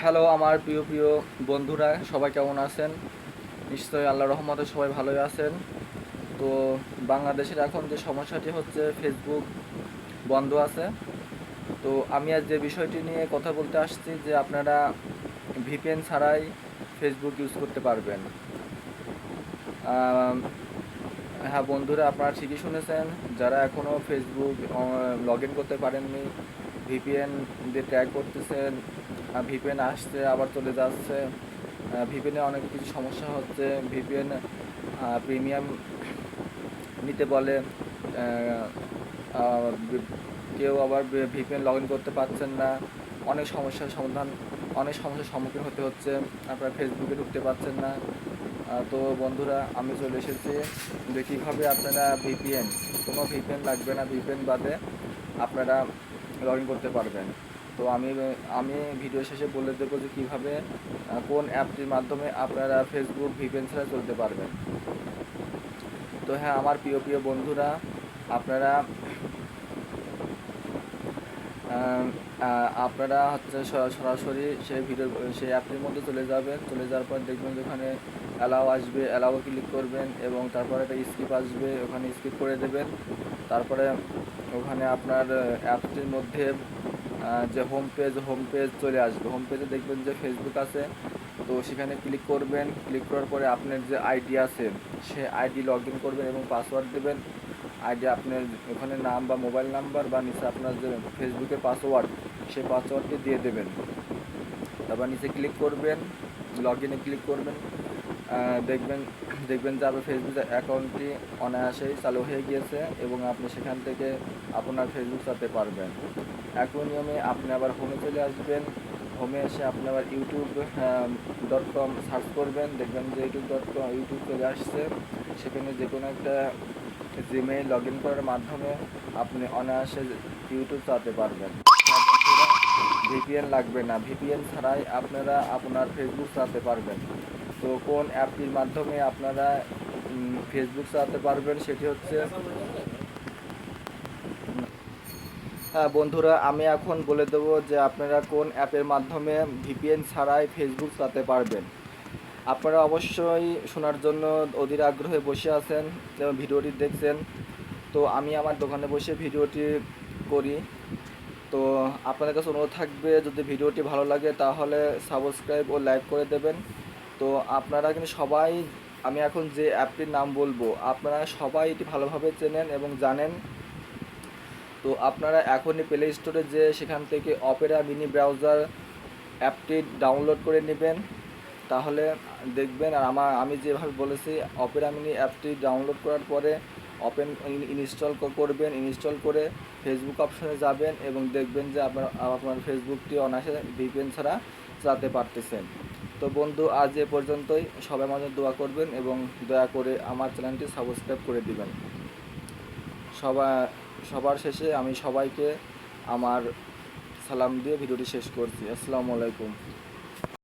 Hello আমার প্রিয় প্রিয় বন্ধুরা, সবাই কেমন আছেন? নিশ্চয়ই আল্লাহ রহমতে সবাই ভালোই আছেন। তো বাংলাদেশের এখন যে সমস্যাটি হচ্ছে ফেসবুক বন্ধ আছে। তো আমি আজ যে বিষয়টি নিয়ে কথা বলতে আসছি, যে আপনারা ভিপিএন ছাড়াই ফেসবুক ইউজ করতে পারবেন। হ্যাঁ বন্ধুরা, আপনারা ঠিকই শুনেছেন, যারা এখনও ফেসবুক লগ ইন করতে পারেননি ভিপিএন দিয়ে ট্র্যাক করতেছেন ভিপিএন আসছে, আবার চলে যাচ্ছে। ভিপিএনে অনেক কিছু সমস্যা হচ্ছে। ভিপিএন প্রিমিয়াম নিতে বলে। কেউ আবার ভিপিএন লগ ইন করতে পারছেন না। অনেক সমস্যার সমাধান, অনেক সমস্যার সম্মুখীন হতে হচ্ছে। আপনারা ফেসবুকে ঢুকতে পারছেন না। তো বন্ধুরা, আমি চলে এসেছি। যে কীভাবে আপনারা ভিপিএন কোনো ভিপিএন লাগবে না ভিপিএন বাদে। আপনারা লগ ইন করতে পারবেন। তো আমি আমি ভিডিও শেষে বলে দেবো যে কীভাবে কোন অ্যাপটির মাধ্যমে আপনারা ফেসবুক ভিপিএন ছাড়া চলতে পারবেন। তো হ্যাঁ আমার প্রিয় প্রিয় বন্ধুরা, আপনারা আপনারা হচ্ছে সরাসরি সেই ভিডিও সেই অ্যাপটির মধ্যে চলে যাবেন। চলে যাওয়ার পর দেখবেন যে ওখানে অ্যালাও আসবে অ্যালাও ক্লিক করবেন এবং তারপরে একটা স্কিপ আসবে, ওখানে স্কিপ করে দেবেন। তারপরে ওখানে আপনার অ্যাপটির মধ্যে যে হোম পেজ হোম পেজ চলে আসবে। হোম পেজে দেখবেন যে ফেসবুক আছে। তো সেখানে ক্লিক করবেন। ক্লিক করার পরে আপনার যে আইডি আছে, সে আইডি লগ ইন করবেন এবং পাসওয়ার্ড দেবেন। আইডি আপনার ওখানে নাম বা মোবাইল নাম্বার বা নিচে আপনার যে ফেসবুকের পাসওয়ার্ড সেই পাসওয়ার্ডটি দিয়ে দেবেন। তারপর নিচে ক্লিক করবেন। লগ ইনে ক্লিক করবেন। দেখবেন দেখবেন যে আপনার ফেসবুক অ্যাকাউন্টটি অনায়াসেই চালু হয়ে গিয়েছে এবং আপনি সেখান থেকে আপনার ফেসবুক চালাতে পারবেন। একই নিয়মে আপনি আবার হোমে চলে আসবেন। হোমে এসে আপনি আবার ইউটিউব ডট কম সার্চ করবেন। দেখবেন যে ইউটিউব ডট কম ইউটিউব চলে আসছে। সেখানে যে কোনো একটা জিমেইল লগ ইন করার মাধ্যমে আপনি অনায়াসে ইউটিউব চালাতে পারবেন। ভিপিএন লাগবে না। ভিপিএন ছাড়াই আপনারা আপনার ফেসবুক চালাতে পারবেন। তো কোন অ্যাপটির মাধ্যমে আপনারা ফেসবুক চালাতে পারবেন সেটি হচ্ছে হ্যাঁ বন্ধুরা, আমি এখন বলে দেবো যে আপনারা কোন অ্যাপের মাধ্যমে ভিপিএন ছাড়াই ফেসবুক চালাতে পারবেন। আপনারা অবশ্যই শোনার জন্য অধীর আগ্রহে বসে আছেন এবং ভিডিওটি দেখছেন। তো আমি আমার দোকানে বসে ভিডিওটি করি। তো আপনাদের কাছে অনুরোধ থাকবে, যদি ভিডিওটি ভালো লাগে তাহলে সাবস্ক্রাইব ও লাইক করে দেবেন। তো আপনারা কিন্তু সবাই, আমি এখন যে অ্যাপটির নাম বলব, আপনারা সবাই এটি ভালোভাবে চেনেন এবং জানেন। তো আপনারা এখনই প্লে স্টোরে যে সেখান থেকে অপেরা মিনি ব্রাউজার অ্যাপটি ডাউনলোড করে নেবেন। তাহলে দেখবেন, আর আমার, আমি যেভাবে বলেছি অপেরা মিনি অ্যাপটি ডাউনলোড করার পরে ওপেন ইনস্টল করবেন ইনস্টল করে ফেসবুক অপশনে যাবেন এবং দেখবেন যে আপনার আপনার ফেসবুকটি অনায়াসে ভিপিএন ছাড়া চালাতে পারতেছেন। তো বন্ধু, আজ এ পর্যন্তই। সবাই মাঝে দোয়া করবেন এবং দয়া করে আমার চ্যানেলটি সাবস্ক্রাইব করে দিবেন। সবা, সবার শেষে আমি সবাইকে আমার সালাম দিয়ে ভিডিওটি শেষ করছি। আসসালামু আলাইকুম।